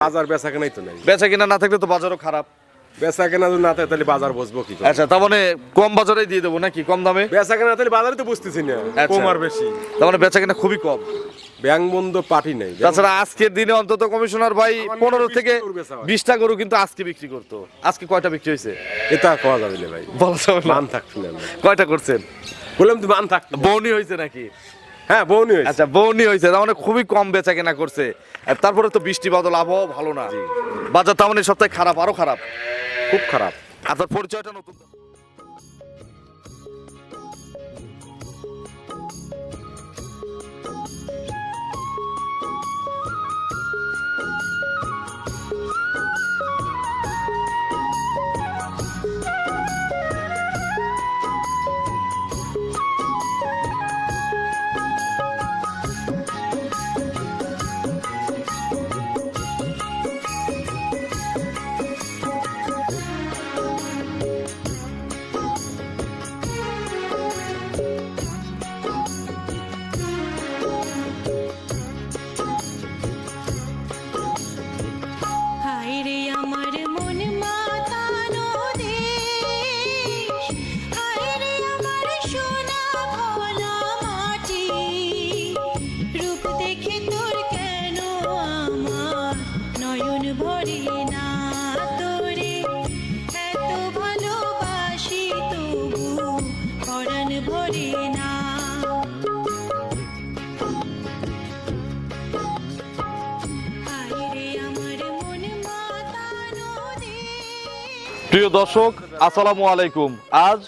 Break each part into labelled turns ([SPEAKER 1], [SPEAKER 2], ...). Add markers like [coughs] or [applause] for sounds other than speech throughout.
[SPEAKER 1] বাজার বেচা কেনাই তো নাই।
[SPEAKER 2] বেচা কিনা না থাকলে তো বাজারও খারাপ।
[SPEAKER 1] বেচা কেনা যদি না থাকে তাহলে বাজার বসবো কি করে?
[SPEAKER 2] আচ্ছা তার মানে কম বাজারে দিয়ে দেবো নাকি? কম দামে?
[SPEAKER 1] বেচা কেনা তাহলে বাজারে তো বুঝতেছি না
[SPEAKER 2] আচ্ছা।
[SPEAKER 1] কম আর বেশি।
[SPEAKER 2] তার মানে বেচা কিনা খুবই কম।
[SPEAKER 1] ব্যাংক বন্ধ পার্টি নাই।
[SPEAKER 2] তাছাড়া আজকের দিনে অন্তত কমিশনার ভাই পনেরো
[SPEAKER 1] বিশ
[SPEAKER 2] থেকে
[SPEAKER 1] গরু বেচা হয়।
[SPEAKER 2] বিশটা গরু কিন্তু আজকে বিক্রি করতো। আজকে কয়টা বিক্রি হয়েছে?
[SPEAKER 1] এটা খাওয়া যাবে না ভাই?
[SPEAKER 2] বলা যাবে না।
[SPEAKER 1] মান থাকছে না।
[SPEAKER 2] কয়টা করছেন?
[SPEAKER 1] বললাম তো মান থাকতো
[SPEAKER 2] বৌনি হয়েছে নাকি?
[SPEAKER 1] হ্যাঁ বৌনি হয়েছে।
[SPEAKER 2] আচ্ছা বৌনি হয়েছে তার মানে খুবই কম বেচা কেনা করছে। আর তারপরে তো বৃষ্টি বাদল আবহাওয়া ভালো না। বাজার তার মানে এই সপ্তাহে খারাপ আরও খারাপ।
[SPEAKER 1] খুব খারাপ।
[SPEAKER 2] আপনার পরিচয়টা নতুন। প্রিয় দর্শক, আসসালামু আলাইকুম। আজ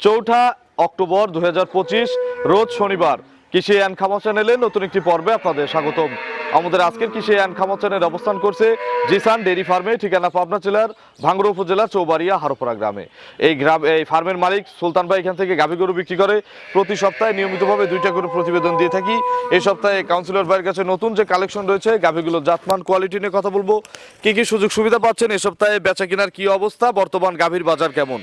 [SPEAKER 2] চৌঠা অক্টোবর দু হাজার পঁচিশ, রোজ শনিবার। কৃষি অ্যান্ড খামা চ্যানেলে নতুন একটি পর্বে আপনাদের স্বাগতম। আমাদের আজকের কৃষি অ্যান্ড খামা চ্যানেল অবস্থান করছে? জিসান ডেরি ফার্মে, ঠিকানা পাবনা জেলার ভাঙ্গুড়া উপজেলা, চৌবাড়িয়া হারোপাড়া গ্রামে। এই গ্রাম এই ফার্মের মালিক সুলতান ভাই এখান থেকে গাভী গরু বিক্রি করে প্রতি সপ্তাহে নিয়মিতভাবে দুইটা করে প্রতিবেদন দিয়ে থাকি। এই সপ্তাহে কাউন্সিলর ভাইয়ের কাছে নতুন যে কালেকশন রয়েছে গাভীগুলোর জাতমান কোয়ালিটি নিয়ে কথা বলব। কী কী সুযোগ সুবিধা পাচ্ছেন এই সপ্তাহে? বেচা কেনার কি অবস্থা? বর্তমান গাভীর বাজার কেমন?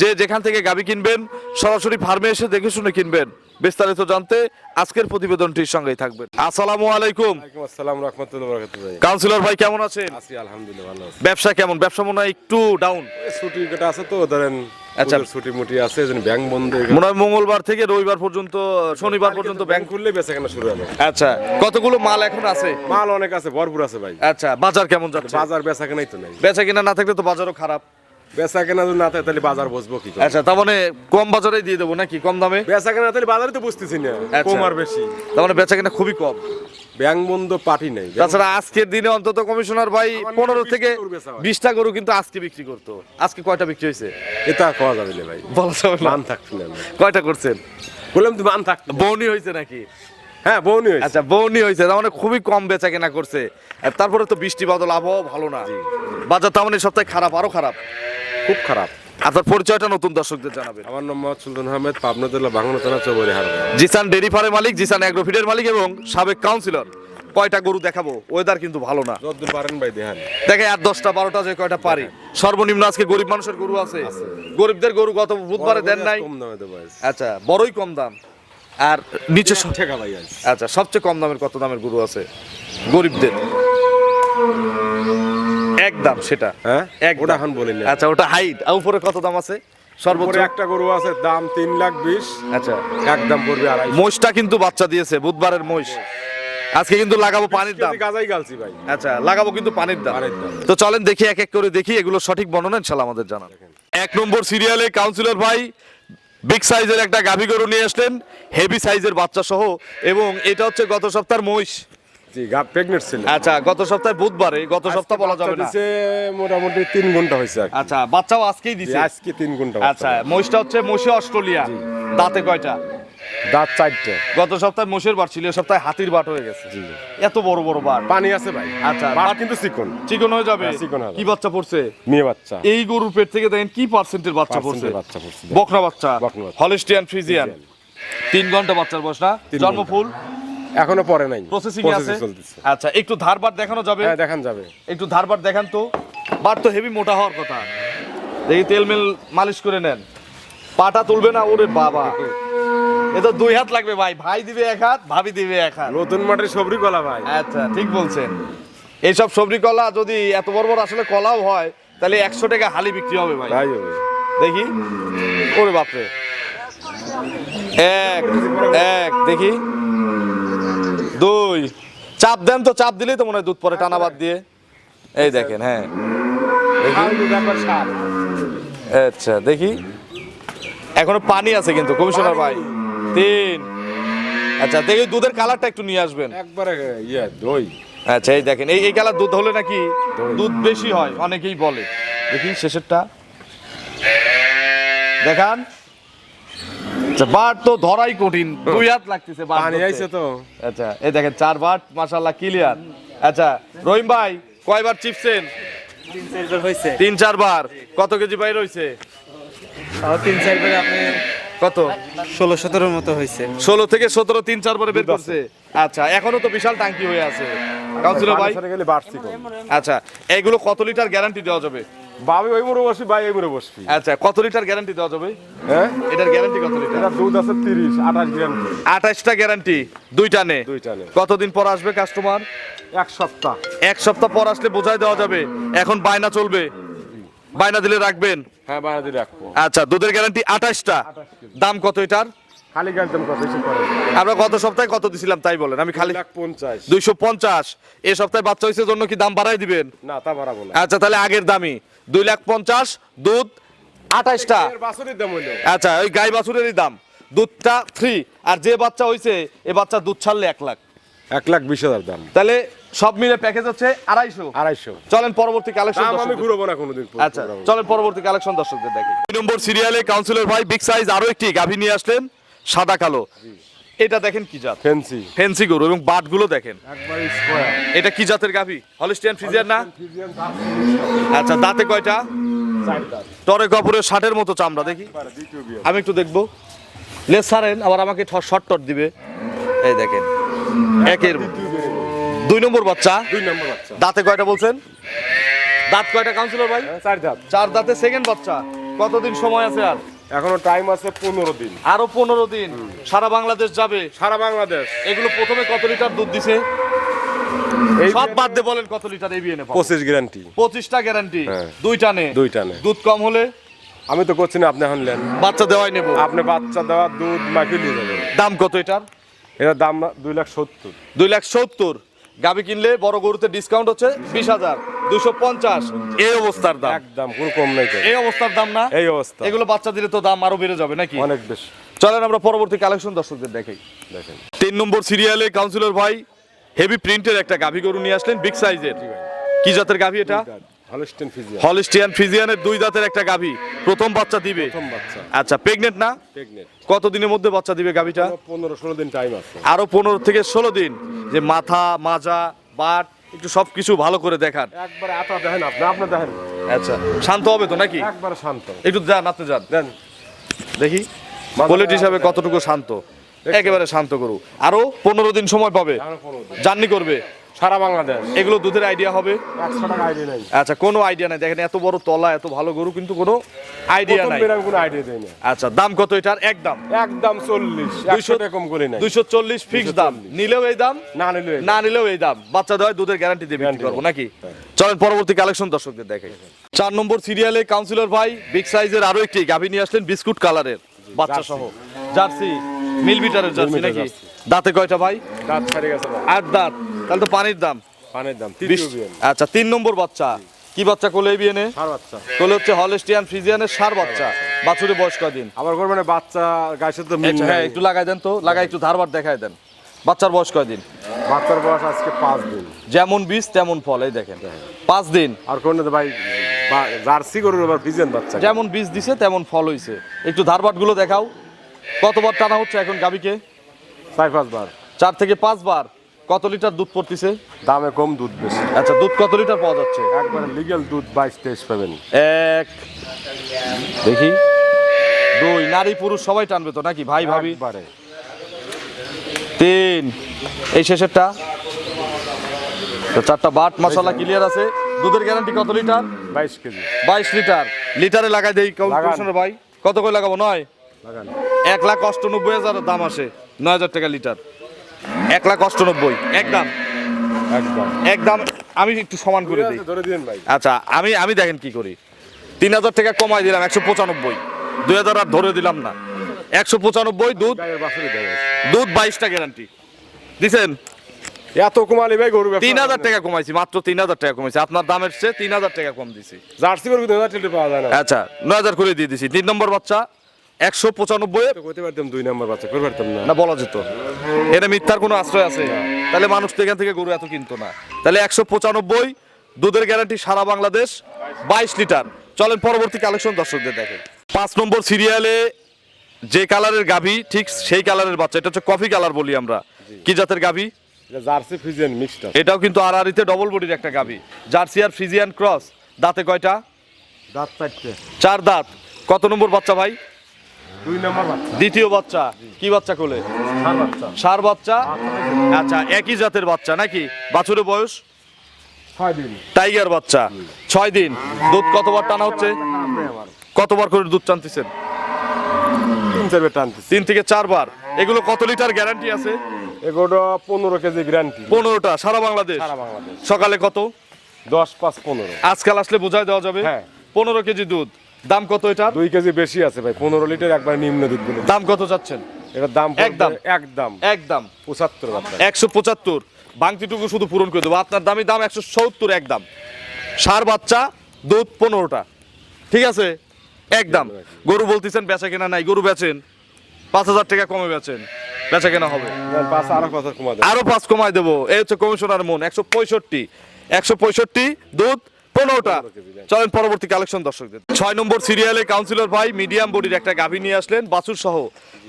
[SPEAKER 2] যে যেখান থেকে গাভী কিনবেন, সরাসরি ফার্মে এসে দেখে শুনে কিনবেন। বিস্তারিত জানতে আজকের প্রতিবেদনটির সঙ্গেই থাকবেন। আসসালামু আলাইকুম।
[SPEAKER 1] আসসালাম রহমতুল্লাহ বরকাতুহ
[SPEAKER 2] কাউন্সিলর ভাই কেমন আছেন?
[SPEAKER 1] আছি আলহামদুলিল্লাহ ভালো আছি।
[SPEAKER 2] ব্যবসা কেমন? ব্যবসা মনে হয় একটু ডাউন
[SPEAKER 1] ছুটি কাটা আছে তো ধরেন
[SPEAKER 2] আচ্ছা।
[SPEAKER 1] ছুটি মুটি আছে এই জন্য ব্যাংক বন্ধ
[SPEAKER 2] মনে হয় মঙ্গলবার থেকে রবিবার পর্যন্ত শনিবার পর্যন্ত ব্যাংক
[SPEAKER 1] খুললে বেচা কেনা শুরু হবে।
[SPEAKER 2] আচ্ছা কতগুলো মাল এখন আছে?
[SPEAKER 1] মাল অনেক আছে ভরপুর আছে ভাই।
[SPEAKER 2] আচ্ছা বাজার কেমন যাচ্ছে?
[SPEAKER 1] বাজার বেচা কেনাই তো নাই।
[SPEAKER 2] বেচা কিনা না থাকলে তো বাজারও খারাপ।
[SPEAKER 1] বেচা কেনা যদি না থাকে তাহলে বাজার বসবো কি করে?
[SPEAKER 2] আচ্ছা তার মানে কম বাজারে দিয়ে দেবো নাকি? কম দামে?
[SPEAKER 1] বেচা কেনা তাহলে বাজারে তো বুঝতেছি না
[SPEAKER 2] আচ্ছা।
[SPEAKER 1] কম আর বেশি।
[SPEAKER 2] তার মানে বেচা কিনা খুবই কম।
[SPEAKER 1] ব্যাংক বন্ধ পার্টি নাই।
[SPEAKER 2] তাছাড়া আজকের দিনে অন্তত কমিশনার ভাই
[SPEAKER 1] আমার
[SPEAKER 2] পনেরো থেকে
[SPEAKER 1] গরু বেচা হয়।
[SPEAKER 2] বিশটা গরু কিন্তু আজকে বিক্রি করতো। আজকে কয়টা বিক্রি হয়েছে?
[SPEAKER 1] এটা খাওয়া যাবে না ভাই।
[SPEAKER 2] বলা যাবে না।
[SPEAKER 1] মান থাকছে না।
[SPEAKER 2] কয়টা করছেন?
[SPEAKER 1] বললাম তো মান থাকতো
[SPEAKER 2] বৌনি হয়েছে নাকি?
[SPEAKER 1] হ্যাঁ বউনি হয়েছে।
[SPEAKER 2] আচ্ছা বৌনি হয়েছে তার মানে খুবই কম বেচা কেনা করছে তারপরে তো বৃষ্টি বাদল আবহাওয়া ভালো না। বাজার তার মানে এই সপ্তাহে খারাপ আরও খারাপ।
[SPEAKER 1] খুব খারাপ।
[SPEAKER 2] আপনার পরিচয়টা নতুন দর্শকদের জানাবেন।
[SPEAKER 1] আমার নাম মোহাম্মদ সুলতান আহমেদ পাবনা জেলা বাংলা থানা চৌবাড়ি
[SPEAKER 2] জিসান ডেরি ফার্মের মালিক জিসান অ্যাগ্রোফিডের মালিক এবং সাবেক কাউন্সিলর কয়টা গরু দেখাবো? ওয়েদার কিন্তু ভালো না।
[SPEAKER 1] যতদূর পারেন ভাই দেখান।
[SPEAKER 2] দেখে আর দশটা বারোটা যে কয়টা পারি। সর্বনিম্ন আজকে গরিব মানুষের গরু আছে।
[SPEAKER 1] আছে।
[SPEAKER 2] গরিবদের গরু গত বুধবারে দেন নাই।
[SPEAKER 1] কম দামে
[SPEAKER 2] আচ্ছা বড়ই কম দাম। আর নিচে আচ্ছা সবচেয়ে কম দামের কত দামের গরু আছে? গরিবদের। এক দাম সেটা।
[SPEAKER 1] হ্যাঁ?
[SPEAKER 2] এক
[SPEAKER 1] ওটা
[SPEAKER 2] দাম।
[SPEAKER 1] এখন বলিনি।
[SPEAKER 2] আচ্ছা ওটা হাইট আর উপরে কত দাম আছে? সর্বোচ্চ।
[SPEAKER 1] একটা গরু আছে দাম তিন লাখ বিশ।
[SPEAKER 2] আচ্ছা।
[SPEAKER 1] এক দাম পড়বে আড়াই
[SPEAKER 2] মহিষটা কিন্তু বাচ্চা দিয়েছে বুধবারের মহিষ। আজকে কিন্তু লাগাবো পানির দাম।
[SPEAKER 1] গাজাই গালছি ভাই।
[SPEAKER 2] আচ্ছা লাগাবো কিন্তু পানির দাম। তো চলেন দেখি এক এক করে দেখি এগুলো সঠিক বর্ণনা ইনশাল্লাহ আমাদের জানান। এক নম্বর সিরিয়ালে কাউন্সিলর ভাই বিগ সাইজের একটা গাভী গরু নিয়ে আসলেন হেভি সাইজের বাচ্চা সহ এবং এটা হচ্ছে গত সপ্তাহের মহিষ। আচ্ছা গত সপ্তাহে বুধবারে গত সপ্তাহ বলা যাবে না।
[SPEAKER 1] মোটামুটি তিন ঘণ্টা হয়েছে
[SPEAKER 2] আচ্ছা বাচ্চাও আজকেই দিছে?
[SPEAKER 1] আজকে তিন ঘণ্টা
[SPEAKER 2] আচ্ছা মহিষটা হচ্ছে মহিষে অস্ট্রেলিয়া দাঁতে কয়টা?
[SPEAKER 1] দাঁত চারটে।
[SPEAKER 2] গত সপ্তাহে মোষের বাট ছিল সপ্তাহে হাতির বাট হয়ে গেছে।
[SPEAKER 1] জি।
[SPEAKER 2] এত বড় বড় বাট।
[SPEAKER 1] পানি আছে ভাই।
[SPEAKER 2] আচ্ছা,
[SPEAKER 1] বাট কিন্তু চিকন।
[SPEAKER 2] চিকন হয়ে যাবে?
[SPEAKER 1] হ্যাঁ, চিকন হবে।
[SPEAKER 2] কি বাচ্চা পড়ছে?
[SPEAKER 1] মেয়ে বাচ্চা।
[SPEAKER 2] এই গরুর পেট থেকে দেখেন কি পার্সেন্টের বাচ্চা পড়ছে?
[SPEAKER 1] বাচ্চা পড়ছে।
[SPEAKER 2] বকনা বাচ্চা। হলিস্টিয়ান ফ্রিজিয়ান তিন ঘণ্টা বাচ্চার বয়স না?
[SPEAKER 1] তিন
[SPEAKER 2] জন্ম ফুল?
[SPEAKER 1] এখনও পরে নাই।
[SPEAKER 2] প্রসেসিং আছে? আচ্ছা একটু ধারবার দেখানো যাবে?
[SPEAKER 1] হ্যাঁ দেখান যাবে।
[SPEAKER 2] একটু ধারবার দেখান তো। বার তো হেভি মোটা হওয়ার কথা। দেখি তেল মেল মালিশ করে নেন। পাটা তুলবে না? ওরে বাবা। এ তো দুই হাত লাগবে ভাই। ভাই দিবে এক হাত ভাবি দিবে এক হাত।
[SPEAKER 1] নতুন মাঠের সবরি গলা ভাই।
[SPEAKER 2] আচ্ছা ঠিক বলছেন। এইসব সবজি কলা যদি এত বড় বড় আসলে কলাও হয় তাহলে একশো টাকা হালি বিক্রি হবে ভাই।
[SPEAKER 1] তাই হবে।
[SPEAKER 2] দেখি। ওরে বাপরে। এক এক দেখি। দুই। চাপ দেন তো চাপ দিলেই তো মনে হয় দুধ পরে টানা বাদ দিয়ে। এই দেখেন হ্যাঁ। আচ্ছা দেখি। এখনও পানি আছে কিন্তু কমিশনার ভাই। তিন। আচ্ছা দেখি দুধের কালারটা একটু নিয়ে আসবেন।
[SPEAKER 1] একবারে ইয়ে দই।
[SPEAKER 2] আচ্ছা এই দেখেন এই এই কালার দুধ হলে নাকি দুধ বেশি হয় অনেকেই বলে। দেখি শেষেরটা। দেখান। আচ্ছা বাট তো ধরাই কঠিন দুই হাত লাগতেছে
[SPEAKER 1] পানি আইছে তো।
[SPEAKER 2] আচ্ছা এই দেখেন চার বাট মাশাআল্লাহ ক্লিয়ার আচ্ছা রহিম ভাই কয়বার চিপছেন
[SPEAKER 3] তিন চারবার হয়েছে
[SPEAKER 2] কত কেজি বাইর হইছে?
[SPEAKER 3] তিন চারবার আপনি
[SPEAKER 2] কত?
[SPEAKER 3] ষোলো সতেরোর মতো হয়েছে।
[SPEAKER 2] ষোলো থেকে সতেরো তিন চারবারে বের করছে। আচ্ছা এখনও তো বিশাল টাঙ্কি হয়ে আছে। কাউন্সিলর ভাই আচ্ছা এগুলো কত লিটার গ্যারান্টি দেওয়া যাবে?
[SPEAKER 1] বাবি ওই মোড়ে বসবি ভাই এই মোড়ে বসবি।
[SPEAKER 2] আচ্ছা কত লিটার গ্যারান্টি দেওয়া যাবে?
[SPEAKER 1] হ্যাঁ?
[SPEAKER 2] এটার গ্যারান্টি কত লিটার?
[SPEAKER 1] এটা দুধ আছে
[SPEAKER 2] গ্যারান্টি দুইটা নে।
[SPEAKER 1] দুইটা নে।
[SPEAKER 2] কতদিন পর আসবে কাস্টমার
[SPEAKER 1] এক সপ্তাহ।
[SPEAKER 2] এক সপ্তাহ পর আসলে বোঝাই দেওয়া যাবে। এখন বায়না চলবে। বায়না দিলে রাখবেন।
[SPEAKER 1] হ্যাঁ বানাতে রাখব।
[SPEAKER 2] আচ্ছা দুধের গ্যারান্টি আঠাশটা। দাম কত এটার?
[SPEAKER 1] খালি গাড়িতে কত
[SPEAKER 2] আমরা গত সপ্তাহে কত দিছিলাম তাই বলেন আমি খালি
[SPEAKER 1] লাখ পঞ্চাশ।
[SPEAKER 2] দুইশো পঞ্চাশ। এ সপ্তাহে বাচ্চা হয়েছে জন্য কি দাম বাড়াই দিবেন?
[SPEAKER 1] না তা বাড়াবো না।
[SPEAKER 2] আচ্ছা তাহলে আগের দামই দুই লাখ পঞ্চাশ দুধ আঠাশটা।
[SPEAKER 1] বাছুরের দাম হইল।
[SPEAKER 2] আচ্ছা ওই গাই বাছুরেরই দাম। দুধটা ফ্রি আর যে বাচ্চা হইছে এ বাচ্চা দুধ ছাড়লে এক লাখ।
[SPEAKER 1] এক লাখ বিশ হাজার দাম।
[SPEAKER 2] তাহলে সব মিলে প্যাকেজ হচ্ছে আড়াইশো।
[SPEAKER 1] আড়াইশো।
[SPEAKER 2] চলেন পরবর্তী কালেকশন
[SPEAKER 1] আমি ঘুরবো না কোনোদিন
[SPEAKER 2] আচ্ছা চলেন পরবর্তী কালেকশন দর্শকদের দেখি দুই নম্বর সিরিয়ালে কাউন্সিলর ভাই বিগ সাইজ আরও একটি গাভী নিয়ে আসলেন সাদা কালো। এটা দেখেন কি জাত?
[SPEAKER 1] ফেন্সি
[SPEAKER 2] ফেন্সি গরু এবং বাটগুলো দেখেন। এটা কি জাতের গাভী? হলিস্টিয়ান ফ্রিজিয়ান না? আচ্ছা দাঁতে কয়টা? টরে কাপড়ের ষাটের মতো চামড়া দেখি। আমি একটু দেখব। লেস সারেন আবার আমাকে শর্ট টট দিবে। এই দেখেন। একের দুই নম্বর বাচ্চা।
[SPEAKER 1] দুই নম্বর বাচ্চা।
[SPEAKER 2] দাঁতে কয়টা বলছেন? দাঁত কয়টা কাউন্সিলর ভাই?
[SPEAKER 1] চার দাঁত।
[SPEAKER 2] চার দাঁতে সেকেন্ড বাচ্চা। কতদিন সময় আছে আর?
[SPEAKER 1] এখনও টাইম আছে পনেরো দিন।
[SPEAKER 2] আরও পনেরো দিন। সারা বাংলাদেশ যাবে।
[SPEAKER 1] সারা বাংলাদেশ।
[SPEAKER 2] এগুলো প্রথমে কত লিটার দুধ দিছে?
[SPEAKER 1] এই
[SPEAKER 2] সব বাদ দিয়ে বলেন কত লিটার বিয়ে
[SPEAKER 1] পঁচিশ গ্যারান্টি
[SPEAKER 2] পঁচিশটা গ্যারান্টি
[SPEAKER 1] হ্যাঁ।
[SPEAKER 2] দুইটা নে
[SPEAKER 1] দুইটা নে।
[SPEAKER 2] দুধ কম হলে?
[SPEAKER 1] আমি তো করছি না আপনি এখন
[SPEAKER 2] বাচ্চা দেওয়াই নেব।
[SPEAKER 1] আপনি বাচ্চা দেওয়া দুধ মাখিয়ে নিয়ে যাবেন।
[SPEAKER 2] দাম কত এটার?
[SPEAKER 1] এটার দাম দুই লাখ সত্তর।
[SPEAKER 2] দুই লাখ সত্তর। গাবি কিনলে বড় গরুতে ডিসকাউন্ট হচ্ছে বিশ হাজার দুশো পঞ্চাশ। এই অবস্থার দাম।
[SPEAKER 1] একদম কোনো কম নাই
[SPEAKER 2] এই অবস্থার দাম না?
[SPEAKER 1] এই অবস্থা।
[SPEAKER 2] এগুলো বাচ্চা দিলে তো দাম আরও বেড়ে যাবে নাকি?
[SPEAKER 1] অনেক বেশি।
[SPEAKER 2] চলেন আমরা পরবর্তী কালেকশন দর্শকদের দেখাই।
[SPEAKER 1] দেখেন।
[SPEAKER 2] তিন নম্বর সিরিয়ালে কাউন্সিলর ভাই হেভি প্রিন্টের একটা গাভি গরু নিয়ে আসলেন বিগ সাইজের কি জাতের গাভি এটা? হলিস্টিয়ান ফিজিয়ানের দুই দাঁতের একটা গাভি। প্রথম বাচ্চা দিবে।
[SPEAKER 1] প্রথম বাচ্চা।
[SPEAKER 2] আচ্ছা প্রেগনেন্ট না?
[SPEAKER 1] প্রেগনেন্ট
[SPEAKER 2] কত দিনের মধ্যে বাচ্চা দিবে গাভিটা?
[SPEAKER 1] পনেরো ষোলো দিন টাইম আছে।
[SPEAKER 2] আরও পনেরো থেকে ষোলো দিন। যে মাথা মাজা বাট একটু সবকিছু ভালো করে দেখান।
[SPEAKER 1] একবার আটা দেখেন আপনি আপনি দেখেন।
[SPEAKER 2] আচ্ছা শান্ত হবে তো নাকি?
[SPEAKER 1] একবার শান্ত।
[SPEAKER 2] একটু যান আপনি যান।
[SPEAKER 1] দেন।
[SPEAKER 2] দেখি। কোয়ালিটি হিসাবে কতটুকু শান্ত? একেবারে শান্ত করু আরও পনেরো দিন সময় পাবে। জার্নি করবে।
[SPEAKER 1] সারা বাংলাদেশ।
[SPEAKER 2] এগুলো দুধের আইডিয়া হবে? আচ্ছা কোনো আইডিয়া নাই। দেখেন এত বড় তলা এত ভালো গরু কিন্তু কোনো আইডিয়া নাই।
[SPEAKER 1] কোনো আইডিয়া দিই না।
[SPEAKER 2] আচ্ছা দাম কত এটার? একদম
[SPEAKER 1] একদম চল্লিশ। টাকা কম করি নাই।
[SPEAKER 2] দুইশো চল্লিশ ফিক্স দাম। নিলেও এই দাম?
[SPEAKER 1] না নিলে
[SPEAKER 2] না নিলেও এই দাম। বাচ্চা দেওয়ায় দুধের গ্যারান্টি দিয়ে বিক্রি করব নাকি? চলেন পরবর্তী কালেকশন দর্শকদের দেখে চার নম্বর সিরিয়ালে কাউন্সিলর ভাই বিগ সাইজের আরও একটি গাভী নিয়ে আসলেন বিস্কুট কালারের বাচ্চা সহ। জার্সি? মিল বিটারের জার্সি নাকি? দাঁতে কয়টা ভাই?
[SPEAKER 1] দাঁত ছাড়ে গেছে না
[SPEAKER 2] আট দাঁত। তাহলে তো পানির দাম।
[SPEAKER 1] পানির দাম
[SPEAKER 2] আচ্ছা তিন নম্বর বাচ্চা। কি বাচ্চা কোলে বিয়ে
[SPEAKER 1] সার বাচ্চা।
[SPEAKER 2] কোলে হচ্ছে হলেস্টিয়ান ফ্রিজিয়ানের সার বাচ্চা। বাছুরে বয়স কদিন
[SPEAKER 1] আবার করবে না বাচ্চা সাথে তো
[SPEAKER 2] হ্যাঁ একটু লাগাই দেন তো। লাগাই একটু ধারবার দেখাই দেন। বাচ্চার বয়স কয়দিন
[SPEAKER 1] বাচ্চার বয়স আজকে পাঁচ দিন।
[SPEAKER 2] যেমন বীজ তেমন ফল এই দেখেন। পাঁচ দিন।
[SPEAKER 1] আর কোন ভাই জার্সি গরুর আবার ফিজেন বাচ্চা।
[SPEAKER 2] যেমন বীজ দিছে তেমন ফল হইছে। একটু ধারবাটগুলো দেখাও। কতবার টানা হচ্ছে এখন গাবিকে
[SPEAKER 1] চার পাঁচবার।
[SPEAKER 2] চার থেকে পাঁচবার। কত লিটার দুধ পড়তেছে?
[SPEAKER 1] দামে কম দুধ বেশি।
[SPEAKER 2] আচ্ছা দুধ কত লিটার পাওয়া যাচ্ছে?
[SPEAKER 1] একবারে লিগেল দুধ বাইশ তেইশ পাবেন।
[SPEAKER 2] এক দেখি। দুই নারী পুরুষ সবাই টানবে তো নাকি? ভাই ভাবি।
[SPEAKER 1] একবারে।
[SPEAKER 2] তিন এই শেষেরটা। তো চারটা বাট মশলা ক্লিয়ার আছে। দুধের গ্যারান্টি কত লিটার?
[SPEAKER 1] বাইশ কেজি।
[SPEAKER 2] বাইশ লিটার। লিটারে লাগাই দেই। কমিশনের ভাই? কত করে লাগাবো? নয়? এক লাখ অষ্টানব্বই হাজার দাম আসে নয় হাজার টাকা লিটার। এক লাখ অষ্টানব্বই। একদম।
[SPEAKER 1] একদম।
[SPEAKER 2] একদম। আমি একটু সমান করে দিই।
[SPEAKER 1] ধরে দিন ভাই।
[SPEAKER 2] আচ্ছা আমি আমি দেখেন কি করি। তিন হাজার টাকা কমাই দিলাম একশো পঁচানব্বই। দুই হাজার আর ধরে দিলাম না। একশো পঁচানব্বই দুধ দুধ বাইশটা গ্যারান্টি দিছেন?
[SPEAKER 1] এত কমালি ভাই গরু
[SPEAKER 2] তিন হাজার টাকা কমাইছি মাত্র তিন হাজার টাকা কমাইছি। আপনার দামের চেয়ে তিন হাজার টাকা কম দিছি।
[SPEAKER 1] জার্সি গরু দুই হাজার পাওয়া যায় না।
[SPEAKER 2] আচ্ছা নয় হাজার করে দিয়ে দিছি। তিন নম্বর বাচ্চা একশো পঁচানব্বই
[SPEAKER 1] পারতাম দুই নম্বর বাচ্চা করে পারতাম না।
[SPEAKER 2] না বলা যেত। এটা মিথ্যার কোনো আশ্রয় আছে? তাহলে মানুষ তো এখান থেকে গরু এত কিনতো না। তাহলে একশো পঁচানব্বই দুধের গ্যারান্টি সারা বাংলাদেশ বাইশ লিটার। চলেন পরবর্তী কালেকশন দর্শকদের দেখেন। পাঁচ নম্বর সিরিয়ালে যে কালারের গাভী ঠিক সেই কালারের বাচ্চা। এটা হচ্ছে কফি কালার বলি আমরা। কি জাতের গাভী?
[SPEAKER 1] জার্সি ফিজিয়ান মিক্সড
[SPEAKER 2] এটাও কিন্তু আড়াআড়িতে ডবল বডির একটা গাভী। জার্সি আর ফ্রিজিয়ান ক্রস দাঁতে কয়টা?
[SPEAKER 1] দাঁত চারটে।
[SPEAKER 2] চার দাঁত। কত নম্বর বাচ্চা ভাই?
[SPEAKER 1] দুই নম্বর বাচ্চা।
[SPEAKER 2] দ্বিতীয় বাচ্চা। কি বাচ্চা কোলে?
[SPEAKER 1] সার বাচ্চা।
[SPEAKER 2] আচ্ছা একই জাতের বাচ্চা নাকি? বাছুরের বয়স? টাইগার বাচ্চা। ছয় দিন। দুধ কতবার টানা হচ্ছে? কতবার করে দুধ টানতেছেন?
[SPEAKER 1] তিন
[SPEAKER 2] থেকে চারবার। এগুলো কত লিটার গ্যারান্টি আছে?
[SPEAKER 1] এগুলো পনেরো কেজি গ্যারান্টি।
[SPEAKER 2] পনেরোটা সারা বাংলাদেশ?
[SPEAKER 1] সারা বাংলাদেশ।
[SPEAKER 2] সকালে কত?
[SPEAKER 1] দশ পাঁচ পনেরো।
[SPEAKER 2] আজকাল আসলে বোঝাই দেওয়া যাবে।
[SPEAKER 1] হ্যাঁ।
[SPEAKER 2] পনেরো কেজি দুধ। দাম কত এটা?
[SPEAKER 1] দুই কেজি বেশি আছে ভাই পনেরো লিটার একবার নিম্ন দুধগুলো।
[SPEAKER 2] দাম কত যাচ্ছেন?
[SPEAKER 1] এটার দাম
[SPEAKER 2] একদম।
[SPEAKER 1] একদম।
[SPEAKER 2] একদম।
[SPEAKER 1] পঁচাত্তর
[SPEAKER 2] একশো পঁচাত্তর। বাংতিটুকু শুধু পূরণ করে দেবো। আপনার দামি দাম একশো সত্তর একদম। সার বাচ্চা দুধ পনেরোটা। ঠিক আছে? একদম। গরু বলতেছেন বেচা কেনা নাই। গরু বেচেন। পাঁচ হাজার টাকা কমে বেচেন। বেচা কেনা হবে। আরও পাঁচ কমায় দেবো। এই হচ্ছে কমিশনার মন। একশো পঁয়ষট্টি। একশো পঁয়ষট্টি দুধ পনেরোটা। চলেন পরবর্তী কালেকশন দর্শকদের। ছয় নম্বর সিরিয়ালে কাউন্সিলর ভাই মিডিয়াম বডির একটা গাভী নিয়ে আসলেন বাছুর সহ।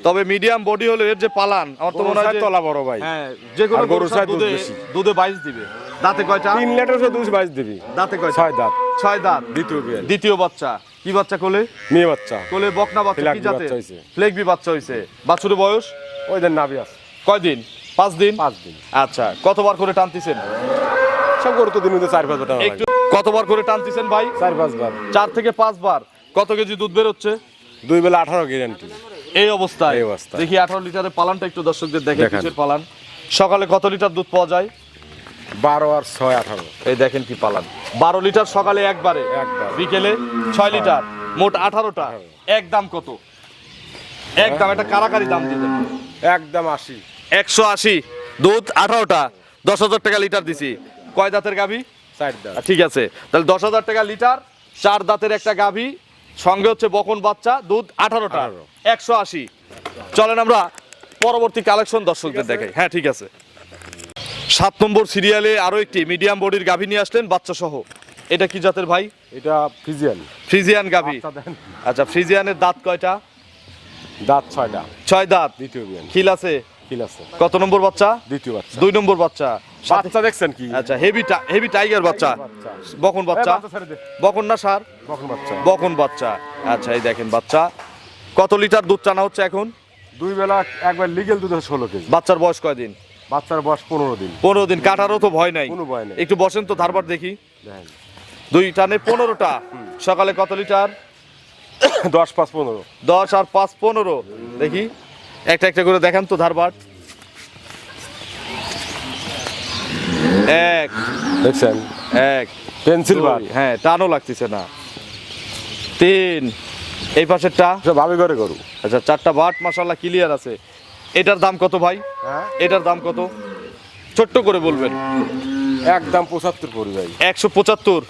[SPEAKER 2] তবে মিডিয়াম বডি হলো এর যে পালান আমার তো মনে হয়
[SPEAKER 1] তলা বড় ভাই।
[SPEAKER 2] হ্যাঁ যে কোনো
[SPEAKER 1] সাইজ দুধ
[SPEAKER 2] দুধে দুধে বাইশ দিবে। দাঁতে কয়টা?
[SPEAKER 1] তিন লিটার দুশ বাইশ দিবি।
[SPEAKER 2] দাঁতে কয়টা?
[SPEAKER 1] ছয় দাঁত।
[SPEAKER 2] ছয় দাঁত।
[SPEAKER 1] দ্বিতীয়
[SPEAKER 2] দ্বিতীয় বাচ্চা। কি বাচ্চা কোলে?
[SPEAKER 1] মেয়ে বাচ্চা।
[SPEAKER 2] কোলে বকনা বাচ্চা কি জাতে
[SPEAKER 1] হইছে।
[SPEAKER 2] ফ্লেগবি বাচ্চা হইছে। বাছুরের বয়স?
[SPEAKER 1] ওই দেন নাবি আছে।
[SPEAKER 2] কয়দিন? পাঁচ দিন?
[SPEAKER 1] পাঁচ দিন।
[SPEAKER 2] আচ্ছা কতবার করে টানতেছেন?
[SPEAKER 1] সব গরু তো দিন চার পাঁচ টাকা
[SPEAKER 2] একটু কতবার করে টানতেছেন ভাই?
[SPEAKER 1] চার পাঁচ বার।
[SPEAKER 2] চার থেকে পাঁচবার কত কেজি দুধ বেরোচ্ছে?
[SPEAKER 1] দুই বেলা আঠারো গ্যারান্টি
[SPEAKER 2] এই অবস্থায়?
[SPEAKER 1] এই অবস্থায়।
[SPEAKER 2] দেখি আঠারো লিটারের পালানটা একটু দর্শকদের দেখে
[SPEAKER 1] দেখান।
[SPEAKER 2] পালান। সকালে কত লিটার দুধ পাওয়া যায়?
[SPEAKER 1] বারো আর ছয় আঠারো।
[SPEAKER 2] এই দেখেন কি পালান। বারো লিটার সকালে একবারে
[SPEAKER 1] একবার।
[SPEAKER 2] বিকেলে ছয় লিটার মোট আঠারোটা। এক দাম কত? এক দাম একটা কারাকারি দাম দিবেন
[SPEAKER 1] একদম আশি।
[SPEAKER 2] একশো আশি দুধ আঠারোটা দশ হাজার টাকা লিটার দিছি। কয় দাঁতের গাভী? ঠিক আছে। তাহলে দশ হাজার টাকা লিটার চার দাঁতের একটা গাভী সঙ্গে হচ্ছে বকন বাচ্চা দুধ আঠারোটা
[SPEAKER 1] আঠারো।
[SPEAKER 2] একশো আশি। চলেন আমরা পরবর্তী কালেকশন দর্শকদের দেখাই। হ্যাঁ ঠিক আছে। সাত নম্বর সিরিয়ালে আরও একটি মিডিয়াম বডির গাভী নিয়ে আসলেন বাচ্চা সহ এটা কি জাতের ভাই?
[SPEAKER 1] এটা ফ্রিজিয়ান।
[SPEAKER 2] ফ্রিজিয়ান গাভী। আচ্ছা ফ্রিজিয়ানের দাঁত কয়টা?
[SPEAKER 1] দাঁত ছয়টা।
[SPEAKER 2] ছয় দাঁত।
[SPEAKER 1] দ্বিতীয়
[SPEAKER 2] খিল আছে?
[SPEAKER 1] কিল আছে।
[SPEAKER 2] কত নম্বর বাচ্চা?
[SPEAKER 1] দ্বিতীয় বাচ্চা।
[SPEAKER 2] দুই নম্বর বাচ্চা।
[SPEAKER 1] বাচ্চা দেখছেন কি?
[SPEAKER 2] আচ্ছা হেভি হেভি টাইগার বাচ্চা। বকন বাচ্চা। বকন না সার?
[SPEAKER 1] কখন বাচ্চা।
[SPEAKER 2] বকন বাচ্চা। আচ্ছা এই দেখেন বাচ্চা। কত লিটার দুধ টানা হচ্ছে এখন?
[SPEAKER 1] দুই বেলা একবার লিগেল দুধ ষোলো কেজি।
[SPEAKER 2] বাচ্চার বয়স কয়দিন
[SPEAKER 1] বাচ্চার বয়স পনেরো দিন।
[SPEAKER 2] পনেরো দিন। কাটারও তো ভয় নাই।
[SPEAKER 1] কোনো ভয় নেই।
[SPEAKER 2] একটু বসেন তো ধারবার দেখি। দুই টানে পনেরোটা। সকালে কত লিটার? [coughs]
[SPEAKER 1] দশ পাঁচ পনেরো।
[SPEAKER 2] দশ আর পাঁচ পনেরো। দেখি। একটা একটা করে দেখান তো ধারবার এক
[SPEAKER 1] দেখছেন?
[SPEAKER 2] এক
[SPEAKER 1] পেন্সিল বার।
[SPEAKER 2] হ্যাঁ টানও লাগতেছে না। তিন এই পাশেরটা?
[SPEAKER 1] ভাবি করে গরু
[SPEAKER 2] আচ্ছা চারটা বাট মাসাল্লাহ ক্লিয়ার আছে। এটার দাম কত ভাই?
[SPEAKER 1] হ্যাঁ?
[SPEAKER 2] এটার দাম কত? ছোট্ট করে বলবেন।
[SPEAKER 1] একদম পঁচাত্তর পড়ি ভাই।
[SPEAKER 2] একশো পঁচাত্তর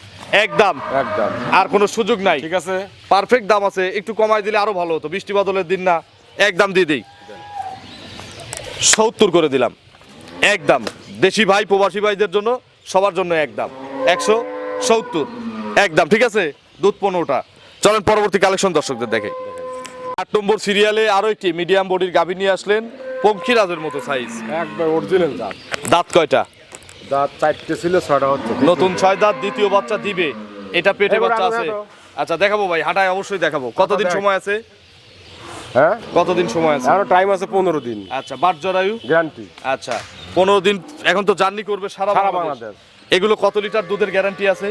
[SPEAKER 2] একদম।
[SPEAKER 1] একদম।
[SPEAKER 2] আর কোনো সুযোগ নাই।
[SPEAKER 1] ঠিক আছে।
[SPEAKER 2] পারফেক্ট দাম আছে। একটু কমাই দিলে আরও ভালো হতো। বৃষ্টি বাদলের দিন না। একদম দিয়ে দিই। সত্তর করে দিলাম। একদম দেশি ভাই প্রবাসী ভাইদের জন্য সবার জন্য একদম একশো সত্তর। একদম ঠিক আছে? দুধ পনেরোটা। চলেন পরবর্তী কালেকশন দর্শকদের দেখে। আট নম্বর সিরিয়ালে আরও একটি মিডিয়াম বডির গাভী নিয়ে আসলেন পঙ্খিরাজের মতো সাইজ
[SPEAKER 1] একবার অরিজিনাল দাঁত।
[SPEAKER 2] দাঁত কয়টা?
[SPEAKER 1] দাঁত চারটে ছিল ছয়টা হচ্ছে।
[SPEAKER 2] নতুন ছয় দাঁত দ্বিতীয় বাচ্চা দিবে। এটা পেটে বাচ্চা আছে। আচ্ছা দেখাবো ভাই হাঁটায় অবশ্যই দেখাবো। কতদিন সময় আছে?
[SPEAKER 1] হ্যাঁ?
[SPEAKER 2] কতদিন সময় আছে?
[SPEAKER 1] আরও টাইম আছে পনেরো দিন।
[SPEAKER 2] আচ্ছা বাট জরায়ু?
[SPEAKER 1] গ্যারান্টি
[SPEAKER 2] আচ্ছা পনেরো দিন এখন তো জার্নি করবে সারা
[SPEAKER 1] সারা
[SPEAKER 2] বাংলাদেশ। এগুলো কত লিটার দুধের গ্যারান্টি আছে?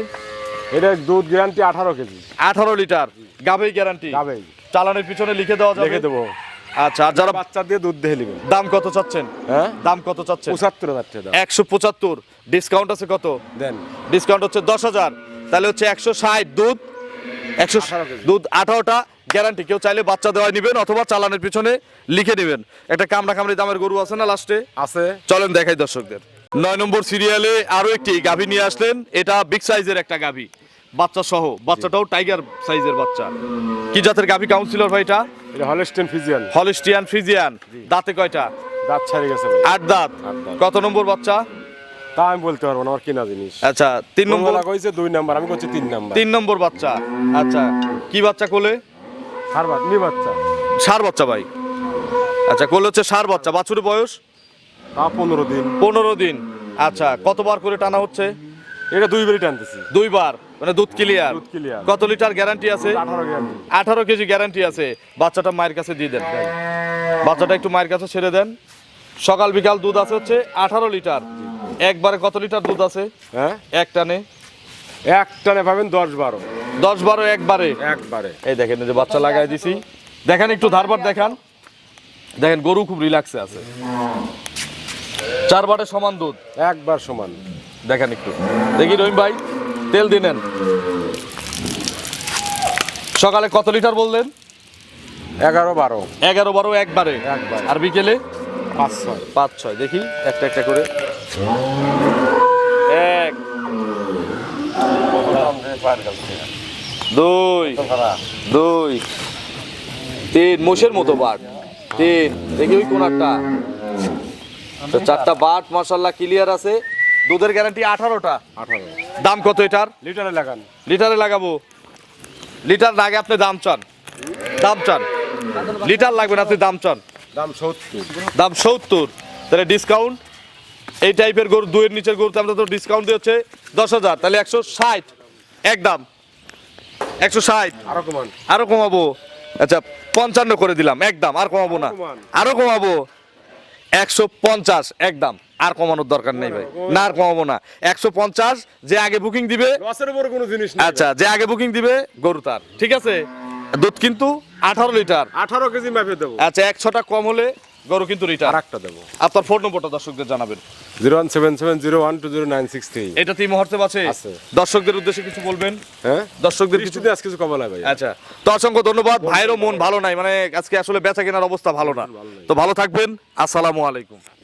[SPEAKER 1] এটা দুধ গ্যারান্টি আঠারো কেজি।
[SPEAKER 2] আঠারো লিটার গাবেই গ্যারান্টি
[SPEAKER 1] যাবেই
[SPEAKER 2] চালানের পিছনে লিখে দেওয়া যাবে?
[SPEAKER 1] লিখে দেবো।
[SPEAKER 2] আচ্ছা আর যারা
[SPEAKER 1] বাচ্চা দিয়ে দুধ দিয়ে নেবেন।
[SPEAKER 2] দাম কত চাচ্ছেন?
[SPEAKER 1] হ্যাঁ?
[SPEAKER 2] দাম কত চাচ্ছেন?
[SPEAKER 1] পঁচাত্তর হাজার
[SPEAKER 2] একশো পঁচাত্তর। ডিসকাউন্ট আছে কত?
[SPEAKER 1] দেন।
[SPEAKER 2] ডিসকাউন্ট হচ্ছে দশ হাজার। তাহলে হচ্ছে একশো ষাট দুধ। একশো দুধ আঠারোটা গ্যারান্টি। কেউ চাইলে বাচ্চা দেওয়া নেবেন অথবা চালানের পিছনে লিখে নেবেন একটা কামড়া কামড়ি দামের গরু আছে না লাস্টে?
[SPEAKER 1] আছে।
[SPEAKER 2] চলেন দেখাই দর্শকদের। নয় নম্বর সিরিয়ালে আরও একটি গাভী নিয়ে আসলেন। এটা বিগ সাইজের একটা গাভী। বাচ্চা সহ বাচ্চাটাও টাইগার সাইজের বাচ্চা। কি জাতের গাভী কাউন্সিলর ভাই এটা?
[SPEAKER 1] হলস্টেন ফিজিয়ান
[SPEAKER 2] হলিস্টিয়ান ফ্রিজিয়ান দাঁতে কয়টা?
[SPEAKER 1] দাঁত ছাড়ি গেছে
[SPEAKER 2] আট দাঁত। কত নম্বর বাচ্চা?
[SPEAKER 1] তা আমি বলতে পারব না আমার কিনা জিনিস।
[SPEAKER 2] আচ্ছা তিন নম্বর
[SPEAKER 1] কইছে দুই নাম্বার আমি করছি তিন নাম্বার।
[SPEAKER 2] তিন নম্বর বাচ্চা। আচ্ছা কি বাচ্চা কোলে?
[SPEAKER 1] সার বাচ্চা।
[SPEAKER 2] সার বাচ্চা ভাই। আচ্ছা কোলে হচ্ছে সার বাচ্চা। বাছুরের বয়স?
[SPEAKER 1] তা পনেরো দিন।
[SPEAKER 2] পনেরো দিন। আচ্ছা কতবার করে টানা হচ্ছে?
[SPEAKER 1] এটা দুই বেরি টানতেছি।
[SPEAKER 2] দুইবার? মানে দুধ ক্লিয়ার। কত লিটার গ্যারান্টি আছে?
[SPEAKER 1] আঠারো
[SPEAKER 2] কেজি গ্যারান্টি আছে। বাচ্চাটা মায়ের কাছে দিয়ে দেন। বাচ্চাটা একটু মায়ের কাছে ছেড়ে দেন। সকাল বিকাল দুধ আছে হচ্ছে আঠারো লিটার। একবারে কত লিটার দুধ আছে?
[SPEAKER 1] হ্যাঁ?
[SPEAKER 2] এক টানে।
[SPEAKER 1] এক টানে পাবেন দশ বারো।
[SPEAKER 2] দশ বারো একবারে।
[SPEAKER 1] একবারে।
[SPEAKER 2] এই দেখেন এই যে বাচ্চা লাগাই দিছি। দেখেন একটু ধারবার দেখান। দেখেন গরু খুব রিল্যাক্সে আছে। চার বারে সমান দুধ।
[SPEAKER 1] একবার সমান।
[SPEAKER 2] দেখেন একটু। দেখি রহিম ভাই তেল দিনেন সকালে কত লিটার বললেন?
[SPEAKER 1] এগারো বারো।
[SPEAKER 2] এগারো বারো একবারে।
[SPEAKER 1] একবারে।
[SPEAKER 2] আর বিকেলে?
[SPEAKER 1] পাঁচ ছয়।
[SPEAKER 2] পাঁচ ছয়। দেখি একটা একটা করে। এক। দুই দুই তিন মোষের মতো বাট তিন দেখি ওই কোনারটা। তো চারটা বাট মাসাল্লাহ ক্লিয়ার আছে। দুধের গ্যারান্টি আঠারোটা।
[SPEAKER 1] আঠারো।
[SPEAKER 2] দাম কত এটার?
[SPEAKER 1] লিটারে লাগান।
[SPEAKER 2] লিটারে লাগাবো। লিটার আগে আপনি দাম চান। দাম চান। লিটার লাগবে না আপনি দাম চান।
[SPEAKER 1] দাম সত্তর।
[SPEAKER 2] দাম সত্তর। তাহলে ডিসকাউন্ট এই টাইপের গরু দুইয়ের নিচের গরুতে আমরা তো ডিসকাউন্ট দিচ্ছে দশ হাজার। তাহলে একশো ষাট। একদম একশো ষাট।
[SPEAKER 1] আরও কমান।
[SPEAKER 2] আরও কমাবো। আচ্ছা পঞ্চান্ন করে দিলাম একদম আর কমাবো না। আরও কমাবো। একশো পঞ্চাশ একদম আর কমানোর দরকার নেই ভাই। না আর কমাবো না। একশো পঞ্চাশ যে আগে বুকিং দিবে
[SPEAKER 1] কোনো জিনিস
[SPEAKER 2] আচ্ছা যে আগে বুকিং দিবে গরু তার। ঠিক আছে? দুধ কিন্তু আঠারো লিটার।
[SPEAKER 1] আঠারো কেজি মাপে দেবো।
[SPEAKER 2] আচ্ছা এক ছটা কম হলে গরু কিন্তু রিটার্ন
[SPEAKER 1] আরেকটা দেব।
[SPEAKER 2] আপনার ফোন নম্বরটা দর্শকদের জানাবেন।
[SPEAKER 1] Zero one seven seven zero one two zero nine six three.
[SPEAKER 2] এটা তিন মুহূর্তে আছে।
[SPEAKER 1] আছে।
[SPEAKER 2] দর্শকদের উদ্দেশ্যে কিছু বলবেন?
[SPEAKER 1] হ্যাঁ?
[SPEAKER 2] দর্শকদের কিছু
[SPEAKER 1] দিয়ে আজ কিছু কমলা ভাই
[SPEAKER 2] আচ্ছা। তো অসংখ্য ধন্যবাদ। ভাইয়েরও মন ভালো নাই। মানে আজকে আসলে বেচা কেনার অবস্থা ভালো না। তো ভালো থাকবেন। আসসালামু আলাইকুম।